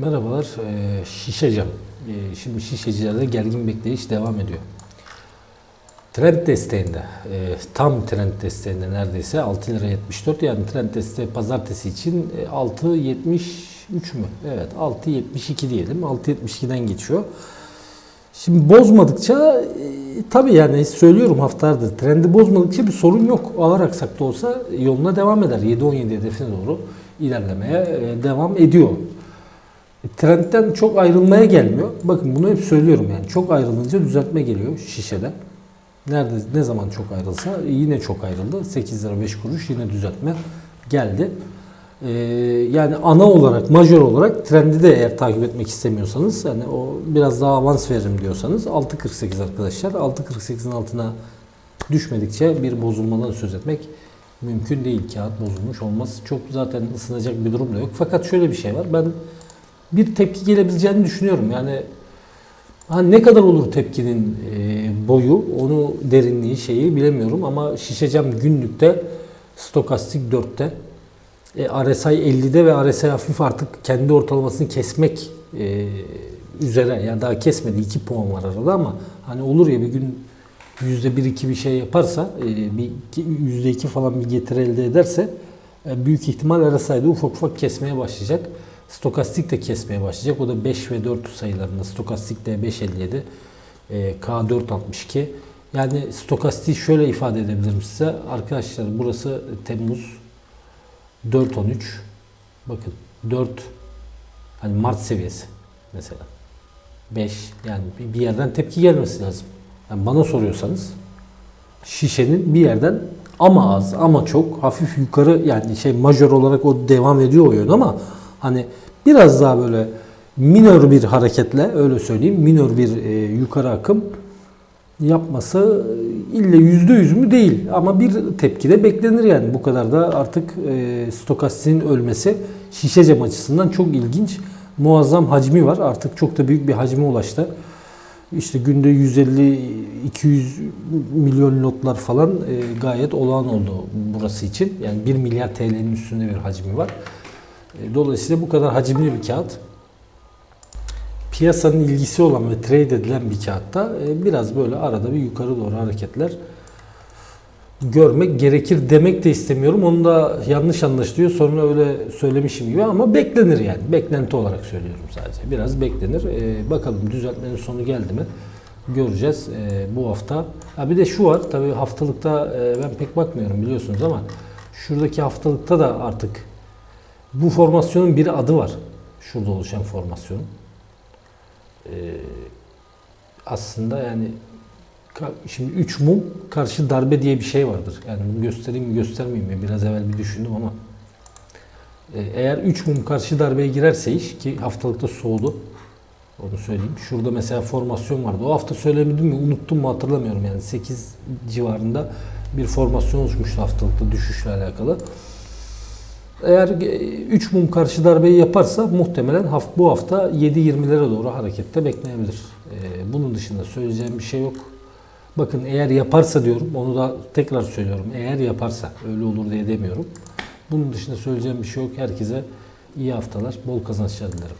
Merhabalar, ee, Şişecam. Ee, şimdi şişecilerde gergin bekleyiş devam ediyor. Trend desteğinde, e, tam trend desteğinde neredeyse 6 lira 74 yani trend desteği pazartesi için e, 6.73 mü? Evet 6.72 diyelim. 6.72'den geçiyor. Şimdi bozmadıkça e, tabii yani söylüyorum haftalardır trendi bozmadıkça bir sorun yok. Ağır aksak da olsa yoluna devam eder. 7-17 hedefine doğru ilerlemeye e, devam ediyor. E, Trendten çok ayrılmaya gelmiyor. Bakın bunu hep söylüyorum yani. Çok ayrılınca düzeltme geliyor şişede. Nerede ne zaman çok ayrılsa yine çok ayrıldı. 8 lira 5 kuruş yine düzeltme geldi. Ee, yani ana olarak, majör olarak trendi de eğer takip etmek istemiyorsanız yani o biraz daha avans veririm diyorsanız 6.48 arkadaşlar. 6.48'in altına düşmedikçe bir bozulmadan söz etmek mümkün değil. Kağıt bozulmuş olmaz. Çok zaten ısınacak bir durum da yok. Fakat şöyle bir şey var. Ben bir tepki gelebileceğini düşünüyorum. Yani ha ne kadar olur tepkinin e, boyu, onu derinliği şeyi bilemiyorum ama şişecam günlükte stokastik 4'te e, RSI 50'de ve RSI hafif artık kendi ortalamasını kesmek e, üzere. Yani daha kesmedi 2 puan var arada ama hani olur ya bir gün %1-2 bir şey yaparsa e, bir %2 falan bir getiri elde ederse e, büyük ihtimal RSI'de ufak ufak kesmeye başlayacak. Stokastik de kesmeye başlayacak. O da 5 ve 4 sayılarında. Stokastik de 5.57, e, K4.62. Yani stokastiği şöyle ifade edebilirim size. Arkadaşlar burası Temmuz 4.13. Bakın 4 hani Mart seviyesi mesela. 5 yani bir- yerden tepki gelmesi lazım. Yani bana soruyorsanız şişenin bir yerden ama az ama çok hafif yukarı yani şey majör olarak o devam ediyor o yön ama hani biraz daha böyle minör bir hareketle öyle söyleyeyim minör bir e, yukarı akım yapması ille yüzde yüz mü değil ama bir tepki de beklenir yani bu kadar da artık e, stokastiğin ölmesi şişe cam açısından çok ilginç muazzam hacmi var artık çok da büyük bir hacme ulaştı. İşte günde 150-200 milyon lotlar falan e, gayet olağan oldu burası için. Yani 1 milyar TL'nin üstünde bir hacmi var. E, dolayısıyla bu kadar hacimli bir kağıt piyasanın ilgisi olan ve trade edilen bir kağıtta e, biraz böyle arada bir yukarı doğru hareketler görmek gerekir demek de istemiyorum. Onu da yanlış anlaşılıyor. Sonra öyle söylemişim gibi ama beklenir yani. Beklenti olarak söylüyorum sadece. Biraz beklenir. Ee, bakalım düzeltmenin sonu geldi mi? Göreceğiz ee, bu hafta. Ha bir de şu var. Tabii haftalıkta e, ben pek bakmıyorum biliyorsunuz ama şuradaki haftalıkta da artık bu formasyonun bir adı var. Şurada oluşan formasyonun. Ee, aslında yani Şimdi üç mum karşı darbe diye bir şey vardır. Yani bunu göstereyim mi göstermeyeyim mi? Biraz evvel bir düşündüm ama. Ee, Eğer 3 mum karşı darbeye girerse iş ki haftalıkta soğudu. Onu söyleyeyim. Şurada mesela formasyon vardı. O hafta söylemedim mi unuttum mu hatırlamıyorum yani 8 civarında bir formasyon oluşmuştu haftalıkta düşüşle alakalı. Eğer 3 mum karşı darbeyi yaparsa muhtemelen haft bu hafta 7.20'lere doğru harekette beklenebilir. Ee, Bunun dışında söyleyeceğim bir şey yok. Bakın eğer yaparsa diyorum, onu da tekrar söylüyorum. Eğer yaparsa, öyle olur diye demiyorum. Bunun dışında söyleyeceğim bir şey yok. Herkese iyi haftalar, bol kazançlar dilerim.